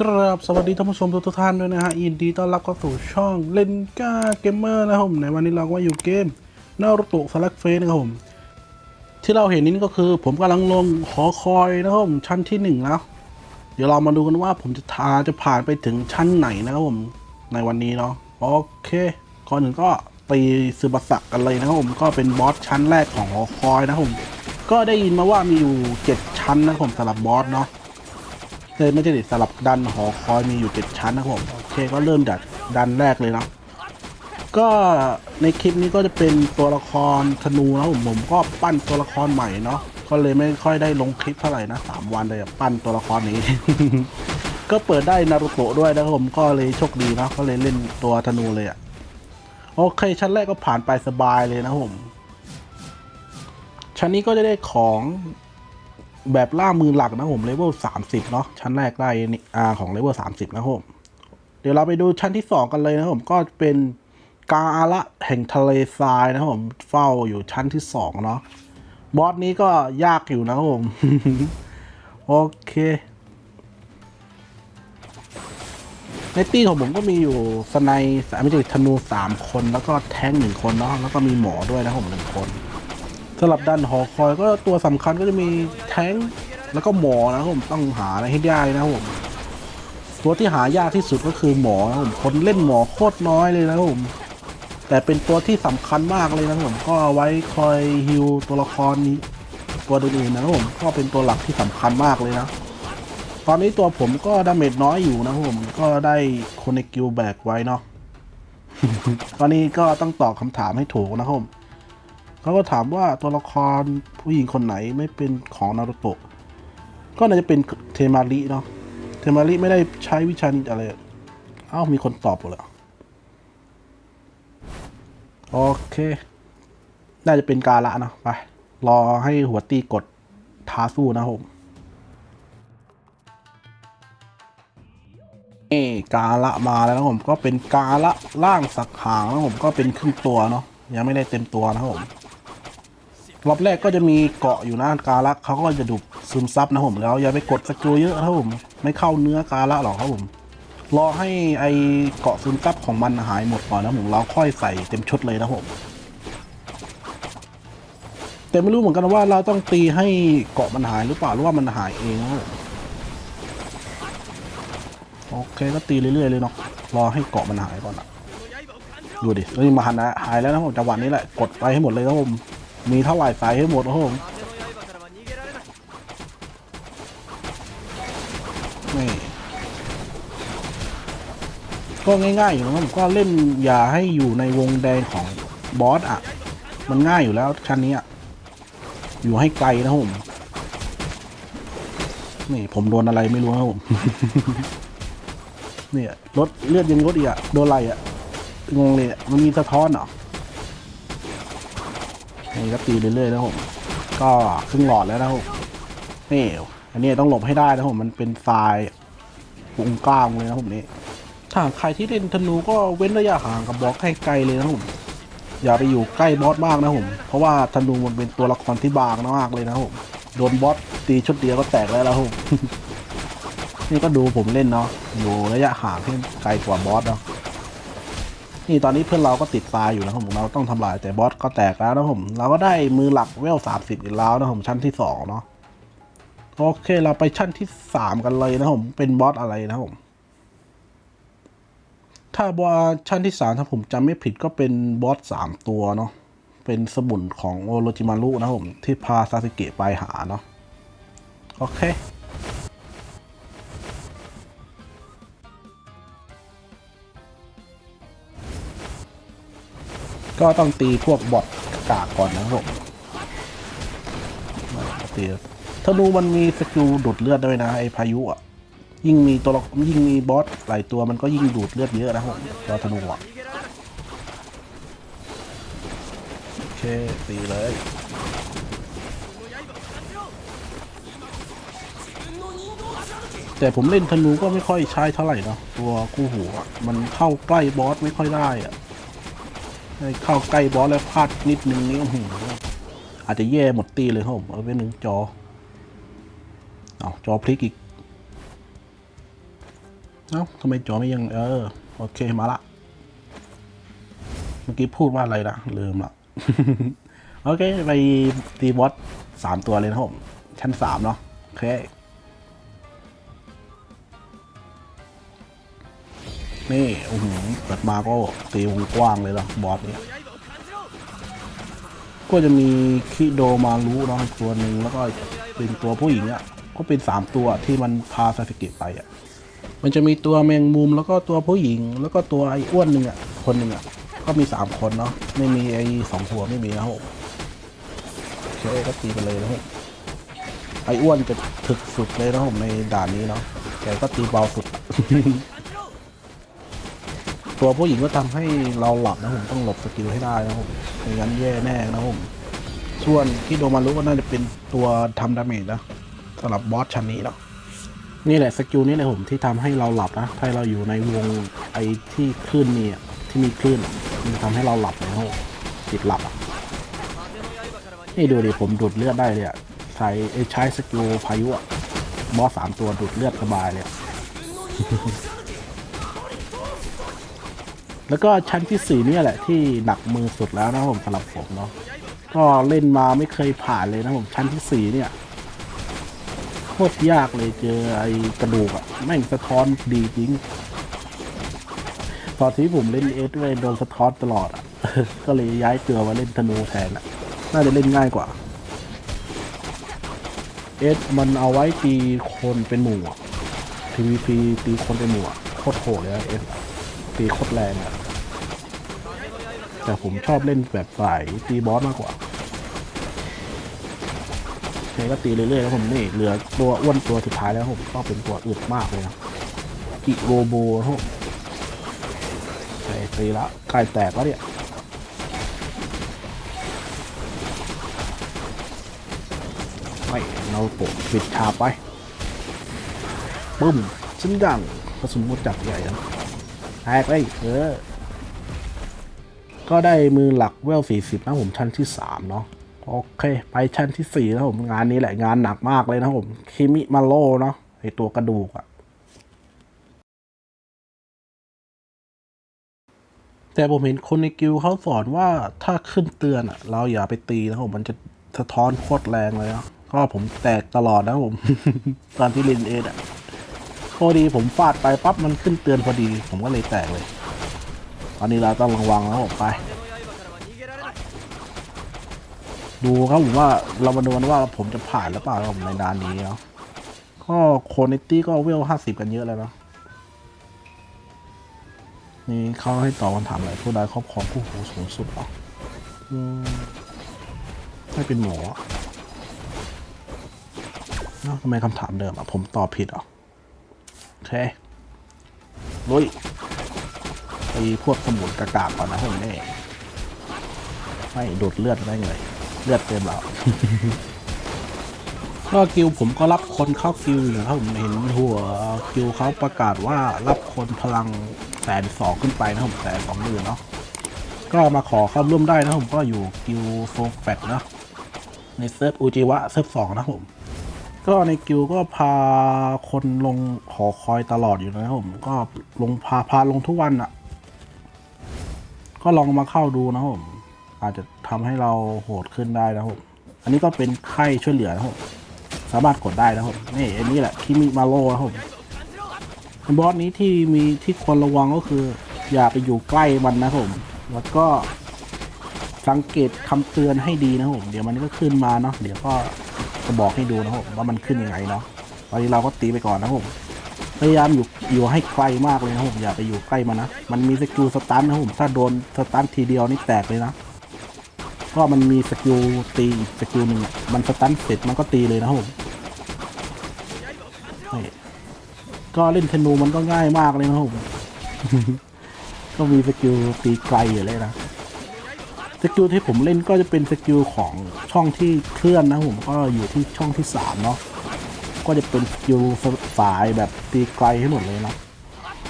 ครับสวัสดีท่านผู้ชมทุกท่านด้วยนะฮะยินดีต้อนรับเข้าสู่ช่องเล่นกาเกมเมอร์นะครับผมในวันนี้เราก็อยู่เกมนารูโตะสลักเฟสนะครับผมที่เราเห็นนี้ก็คือ ผมกำลังลงหอคอยนะครับผมชั้นที่หนึ่งแล้ว เดี๋ยวเรามาดูกันว่าผมจะทาจะผ่านไปถึงชั้นไหนนะครับผมในวันนี้เนาะโอเคก่อนหนึ่งก็ตีซึบัสกันเลยนะครับผมก็เป็นบอสชั้นแรกของหอคอยนะครับผมก็ได้ยินมาว่ามีอยู่เจ็ดชั้นนะครับผมสำหรับบอสเนาะ เลยไม่ใช่ดิสลับดันหอคอยมีอยู่เจ็ดชั้นนะครับผมโอเคก็เริ่มจากดันแรกเลยเนาะก็ในคลิปนี้ก็จะเป็นตัวละครธนูนะผมผมก็ปั้นตัวละครใหม่เนาะก็เลยไม่ค่อยได้ลงคลิปเท่าไหร่นะสามวันเลยปั้นตัวละครนี้ ก็เปิดได้นารูโตะด้วยนะครับผมก็เลยโชคดีนะก็เลยเล่นตัวธนูเลยอะโอเค ชั้นแรกก็ผ่านไปสบายเลยนะครับผมชั้นนี้ก็จะได้ของ แบบล่ามือหลักนะผมเลเวล30 เนาะชั้นแรกได้นี่อาของเลเวล30 นะครับผมเดี๋ยวเราไปดูชั้นที่ 2 กันเลยนะครับผมก็เป็นกาละแห่งทะเลทรายนะครับผมเฝ้าอยู่ชั้นที่ 2 เนาะบอสนี้ก็ยากอยู่นะครับผมโอเคในตี้ของผมก็มีอยู่สไนสามไม่ใช่ธนู3คน แล้วก็แท้งหนึ่งคนเนาะแล้วก็มีหมอด้วยนะครับผมหนึ่งคน สำหรับดันหอคอยก็ตัวสำคัญก็จะมีแท้งแล้วก็หมอนะครับผมต้องหาอะไรให้ได้นะครับผมตัวที่หายากที่สุดก็คือหมอนะครับผมคนเล่นหมอโคตรน้อยเลยนะครับผมแต่เป็นตัวที่สำคัญมากเลยนะครับผมก็เอาไว้คอยฮิวตัวละครนี้ตัวอื่นๆนะครับผมก็เป็นตัวหลักที่สำคัญมากเลยนะ ตอนนี้ตัวผมก็ดาเมจน้อยอยู่นะครับผมก็ได้คนในกิลแบกไว้เนาะตอนนี้ก็ต้องตอบคำถามให้ถูกนะครับผม เขาก็ถามว่าตัวละครผู้หญิงคนไหนไม่เป็นของนารูโตะก็น่าจะเป็นเทมาริเนาะเทมาริไม่ได้ใช้วิชานี้อะไรเอ้ามีคนตอบหมดแล้วโอเค น่าจะเป็นกาละเนาะไป รอให้หัวตีกดท้าสู้นะครับผมนี่กาละมาแล้วนะครับผมก็เป็นกาละล่างสักหางนะครับผมก็เป็นครึ่งตัวเนาะยังไม่ได้เต็มตัวนะครับผม รอบแรกก็จะมีเกาะอยู่น้ากาละเขาก็จะดูดซึมซับนะผมแล้วอย่าไปกดสกิลเยอะนะครับผมไม่เข้าเนื้อกาละหรอกครับผมรอให้ไอเกาะซึมซับของมันหายหมดก่อนนะผมเราค่อยใส่เต็มชุดเลยนะผมแต่ไม่รู้เหมือนกันว่าเราต้องตีให้เกาะมันหายหรือเปล่าหรือว่ามันหายเองนะผมโอเคก็ตีเรื่อยๆเลยเนาะรอให้เกาะมันหายก่อนอะดูดินี่มาหันนะหายแล้วนะผมจังหวะนี้แหละกดไปให้หมดเลยครับผม มีเท่าไหร่ใส่ให้หมดครับผมนี่ก็ง่ายๆอยู่นะครับผมก็เล่นอย่าให้อยู่ในวงแดงของบอสอะ มันง่ายอยู่แล้วชั้นนี้อะ อยู่ให้ไกลนะผมนี่ผมโดนอะไรไม่รู้ครับผมเนี่ยรถเลือดยังรถอีกอะโดนอะไรอะงงเลยมันมีสะท้อนเหรอ นี่ก็ตีเรื่อยๆนะผมก็ครึ่งหลอดแล้วนะผมนี่อันนี้ต้องหลบให้ได้นะผมมันเป็นทรายวงกว้างเลยนะผมนี่ถ้าใครที่เล่นธนูก็เว้นระยะห่างกับบล็อกให้ไกลเลยนะผมอย่าไปอยู่ใกล้บอสมากนะผมเพราะว่าธนูมันเป็นตัวละครที่บางมากเลยนะผมโดนบอสตีชุดเดียวก็แตกแล้วแล้วผมนี่ก็ดูผมเล่นเนาะอยู่ระยะห่างที่ไกลกว่าบอสเนาะ นี่ตอนนี้เพื่อนเราก็ติดตายอยู่นะครับผมเราต้องทำลายแต่บอสก็แตกแล้วนะผม เราก็ได้มือหลักเวลสามสิบอีกแล้วนะผมชั้นที่สองเนาะโอเค เราไปชั้นที่สามกันเลยนะผม เป็นบอสอะไรนะผม ถ้าบอสชั้นที่สามถ้าผมจำไม่ผิดก็เป็นบอสสามตัวเนาะเป็นสมุนของโอโรจิมารุนะผม ที่พาซาสึเกะไปหาเนาะโอเค ก็ต้องตีพวกบอทกากก่อนนะครับผมตีธนูมันมีสกิลดูดเลือดด้วยนะไอพายุอะยิ่งมีตัวละยิ่งมีบอสหลายตัวมันก็ยิ่งดูดเลือดเยอะนะครับผมตัวธนูอะโอเคตีเลยแต่ผมเล่นธนูก็ไม่ค่อยใช้เท่าไหร่นะตัวคู่หูมันเข้าใกล้บอสไม่ค่อยได้อะ เข้าใกล้บอสแล้วพลาดนิดนึงนี่โอ้โหอาจจะแย่หมดตีเลยครับผมเอาไปหนึ่งจอเอาจอพลิกอีกเอ้าทำไมจอไม่ยังเออโอเคมาละเมื่อกี้พูดว่าอะไรนะลืมละโอเค ไปตีบอสสามตัวเลยนะครับผมชั้นสามเนาะโอเค นี่โอ้โหเปิดมาก็ตีวงกว้างเลยละบอสเนี่ยก็จะมีคิโดมารุเนาะอีกตัวหนึ่งแล้วก็เป็นตัวผู้หญิงอะก็เป็นสามตัวที่มันพาซาสเกะไปอะ มันจะมีตัวแมงมุมแล้วก็ตัวผู้หญิง แล้วก็ตัวไอ้อ้วนหนึ่งอะคนหนึ่งอะก็มีสามคนเนาะไม่มีไอ้สองตัวไม่มีนะครับผมโอเคก็ตีไปเลยนะครับผมไอ้อ้วนจะถึกสุดเลยนะผมในด่านนี้เนาะแกก็ตีเบาสุด ตัวผู้หญิงก็ทำให้เราหลับนะผมต้องหลบสกิลให้ได้นะผมไม่งั้นแย่แน่นะผมส่วนที่โดมารุก็น่าจะเป็นตัวทำดาเมจนะสำหรับบอสชั้นนี้เนาะนี่แหละสกิลนี้แหละผมที่ทำให้เราหลับนะถ้าเราอยู่ในวงไอ้ที่คลื่นมีอะที่มีคลื่นมันจะทำให้เราหลับนะผมจิตหลับอะนี่ดูดิผมดูดเลือดได้เลยอะใช้ไอใช้สกิลพายุอะบอสสามตัวดูดเลือดสบายเลย แล้วก็ชั้นที่สี่เนี่ยแหละที่หนักมือสุดแล้วนะผมสำหรับผมเนาะก็เล่นมาไม่เคยผ่านเลยนะผมชั้นที่สี่เนี่ยโคตรยากเลยเจอไอ้กระดูกอะแม่งสะท้อนดีจริง ตอนที่ผมเล่นเอสด้วยโดนสะท้อนตลอดอะก็เลยย้ายเกลือมาเล่นธนูแทนอะน่าจะเล่นง่ายกว่าเอสมันเอาไว้ตีคนเป็นหมู่อะ PVP ตีคนเป็นหมู่โคตรโหดเลยเอส ตีโคตรแรงอะแต่ผมชอบเล่นแบบสายตีบอสมากกว่าเคก็ตีเรื่อยๆแล้วผมนี่เหลือตัวอ้วนตัวสุดท้ายแล้วผมก็เป็นตัวอึดมากเลยนะกิโรโบครับผมใช่ตีละกล้แตกแล้วเนี่ยไม่เราโปะปิดฉาไปปึ้มชิ้นดังกระสุนมดจับใหญ่นะ แตกเลยเออ ก็ได้มือหลักเวลสี่สิบนะผมชั้นที่สามเนาะโอเค ไปชั้นที่สี่นะผมงานนี้แหละงานหนักมากเลยนะผมคิมิมาโลเนาะไอตัวกระดูกอะแต่ผมเห็นคนในกิลเขาสอนว่าถ้าขึ้นเตือนอะเราอย่าไปตีนะผมมันจะสะท้อนโคตรแรงเลยนะก็ผมแตกตลอดนะผม ตอนที่เล่นเอดอะ พอดีผมฟาดไปปั๊บมันขึ้นเตือนพอดี ผมก็เลยแตกเลย ตอนนี้เราต้องระวังแล้วผมไป ดูครับผมว่าเรามาดูกันว่าผมจะผ่านหรือเปล่าผมในด่านนี้เนาะก็โคนิตี้ก็เวลห้าสิบกันเยอะแล้วเนาะนี่เขาให้ตอบคำถามอะไรผู้ใดครอบครองผู้หูสูงสุดเหรออืมไม่เป็นหมออเอ้าทำไมคำถามเดิมอะผมตอบผิดเหรอโอ เคลุยไอพวกสมุนกากาก่อนนะผมนี่ไม่ดูดเลือดได้เลยเลือดเต็มแล้วก็กิวผมก็รับคนเข้ากิวอยู่นะครับผมเห็นหัวกิวเขาประกาศว่ารับคนพลังแสนสองขึ้นไปนะครับผมแสนสองหมื่นเนาะก็มาขอเข้าร่วมได้นะครับผมก็อยู่กิวโฟแฟตเนาะในเซิร์ฟอูจิวะเซิร์ฟสองนะครับผม ก็ในกิวก็พาคนลงขอคอยตลอดอยู่นะครับผมก็ลงพาพาลงทุกวันอะ่ะ ก็ลองมาเข้าดูนะครับผมอาจจะทำให้เราโหดขึ้นได้นะครับผมอันนี้ก็เป็นไข้ช่วยเหลือนะครับผมสามารถกดได้นะครับผมนี่อันนี้แหละคิมิมาโร่นะครับผมบอสนี้ที่มีที่ควรระวังก็คือ อย่าไปอยู่ใกล้มันนะครับผม แล้วก็สังเกตคำเตือนให้ดีนะครับผมเดี๋ยวมันก็ขึ้นมาเนาะเดี๋ยวก็ จะบอกให้ดูนะครับว่ามันขึ้นยังไงเนาะตอนนี้เราก็ตีไปก่อนนะครับพยายามอยู่อยู่ให้ไกลมากเลยนะครับผมอย่าไปอยู่ใกล้มันนะมันมีสกิลสตันนะครับผมถ้าโดนสตันทีเดียวนี่แตกเลยนะก็มันมีสกิลตีสกิลหนึ่งมันสตันเสร็จมันก็ตีเลยนะครับผมก็เล่นธนูมันก็ง่ายมากเลยนะครับผมก็มีสกิลตีไกลอยู่เลยนะ สกิลที่ผมเล่นก็จะเป็นสกิลของช่องที่เคลื่อนนะผมก็อยู่ที่ช่องที่สามเนาะก็จะเป็นสกิลสายแบบตีไกลให้หมดเลยนะ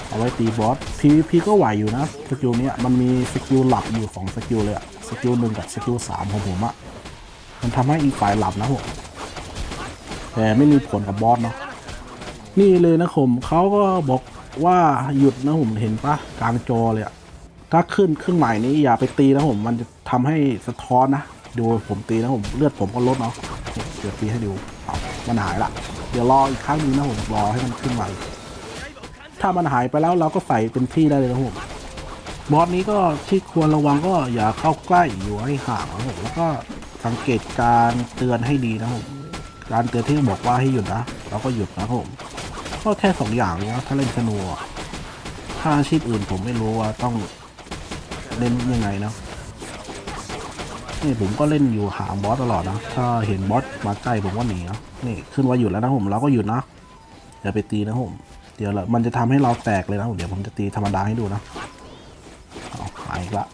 เอาไว้ตีบอส PVP ก็ไหวอยู่นะสกิลนี้มันมีสกิลหลับอยู่สองสกิลเลยอะสกิลหนึ่งกับสกิลสามของผมอะมันทำให้อีกฝ่ายหลับนะผมแต่ไม่มีผลกับบอสเนาะนี่เลยนะผมเขาก็บอกว่าหยุดนะผมเห็นปะกลางจอเลยอะ ถ้าขึ้นเครื่องหมายนี้อย่าไปตีนะผม มันจะทำให้สะท้อนนะ ดูผมตีนะผมเลือดผมก็ลดเนาะเดี๋ยวตีให้ดูมันหายละ เดี๋ยวรออีกครั้งนึงนะผมรอให้มันขึ้นมาถ้ามันหายไปแล้วเราก็ใส่เป็นที่ได้เลยนะผมบอสนี้ก็ที่ควรระวังก็อย่าเข้าใกล้อยู่ให้ห่างนะผมแล้วก็สังเกตการเตือนให้ดีนะผมการเตือนที่บอกว่าให้หยุดนะเราก็หยุดนะครับผมก็แค่สองอย่างนี้ยถ้าเล่นธนูอะถ้าอาชีพอื่นผมไม่รู้ว่าต้อง เล่นยังไงเนาะนี่ผมก็เล่นอยู่หาบอสตลอดนะถ้าเห็นบอสมาใกล้ผมก็หนีนะนี่ขึ้นว่าหยุดแล้วนะผมเราก็หยุดนะอย่าไปตีนะผมเดี๋ยวมันจะทำให้เราแตกเลยนะผมเดี๋ยวผมจะตีธรรมดาให้ดูนะเอาหายอีกละ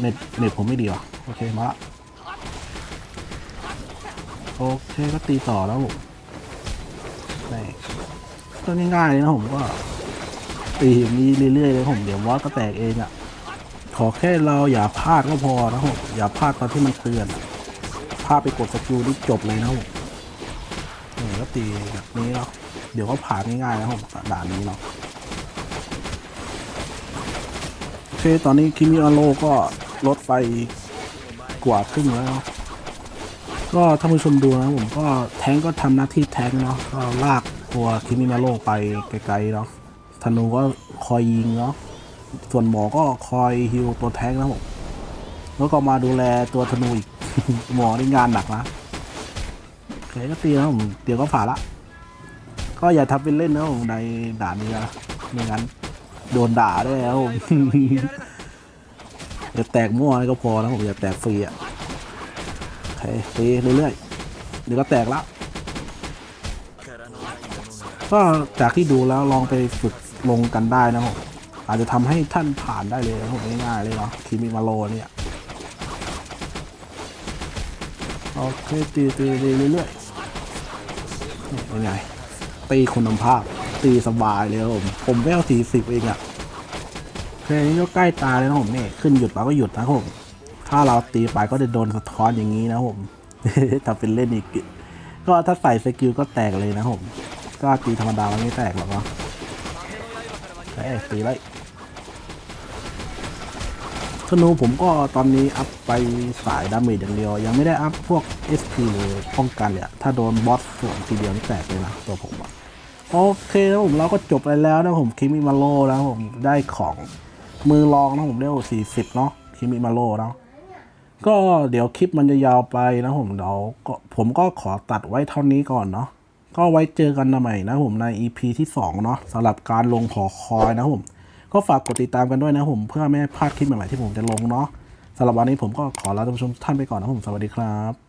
เน็ตเน็ตผมไม่ดีว่ะโอเคมาละโอเคก็ตีต่อแล้วผมนี่ก็ง่ายๆเลยนะผมก็ตีอย่างนี้เรื่อยๆเลยผมเดี๋ยววอสก็แตกเองอะ่ะ ขอแค่เราอย่าพลาดก็พอนะผมอย่าพลาดตอนที่มันเตือนพลาดไปกดสกิลนี่จบเลยนะผมนี่ก็ตีแบบนี้เนาะเดี๋ยวก็ผ่านง่ายๆนะผมด่านนี้เนาะโอเคตอนนี้คิมิอาโลก็ลดไปกว่าครึ่งแล้ว ก็ท่านผู้ชมดูนะผมก็แทงก็ทำหน้าที่แทงเนาะก็ลากตัวคิมิมาโลไปไกลๆเนาะธนูก็คอยยิงเนาะ ส่วนหมอก็คอยฮิวตัวแท้งนะผมแล้วก็มาดูแลตัวธนูอีก หมอนี่งานหนักนะโอเคก็ตีนะผมเดี๋ยวก็ผ่านละ ก็อย่าทำเป็นเล่นนะผมในด่านนี้นะไม่งั้น โดนด่าได้วยนะผมอย่าแตกมั่วก็พอนะผมอย่าแตกฟรีอะโอเคตีเรื่อยๆเดี๋ยวก็แตกละก็จากที่ดูแล้วลองไปฝึกลงกันได้นะผม อาจจะทำให้ท่านผ่านได้เลยนะผมง่ายๆเลยเนาะคิมิมาโลเนี่ยโอเคตีตีตีเรื่อยๆนี่เป็นไงตีคุณภาพ ตีสบายเลยผม ผมแววสี่สิบเองอะโอเคนี่ก็ใกล้ตาเลยนะผมนี่ขึ้นหยุดเราก็หยุดนะผม ถ้าเราตีไปก็จะโดนสะท้อนอย่างนี้นะผมถ้าเป็นเล่นอีกก็ถ้าใส่สกิลก็แตกเลยนะผม ก็ตีธรรมดามันไม่แตกหรอกเนาะเอ้ยตีไล่ ธนูผมก็ตอนนี้อัพไปสายดาเมจอย่างเดียว ยังไม่ได้อัพพวก SP หรือป้องกันเลยถ้าโดนบอสสวนทีเดียวนี่แตกเลยนะตัวผมอะโอเคนะผมเราก็จบไปแล้วนะผมคิมิมาโลนะผมได้ของมือรองนะผมเรียกว่า40เนาะคิมิมาโลเนาะก็เดี๋ยวคลิปมันจะยาวไปนะผมเดี๋ยวก็ผมก็ขอตัดไว้เท่านี้ก่อนเนาะก็ไว้เจอกันใหม่นะผมใน EP ที่ 2 เนาะสำหรับการลงหอคอยนะผม ก็ฝากกดติดตามกันด้วยนะผม เพื่อไม่ให้พลาดคลิปใหม่ๆที่ผมจะลงเนาะสำหรับวันนี้ผมก็ขอลาท่านผู้ชมท่านไปก่อนนะผมสวัสดีครับ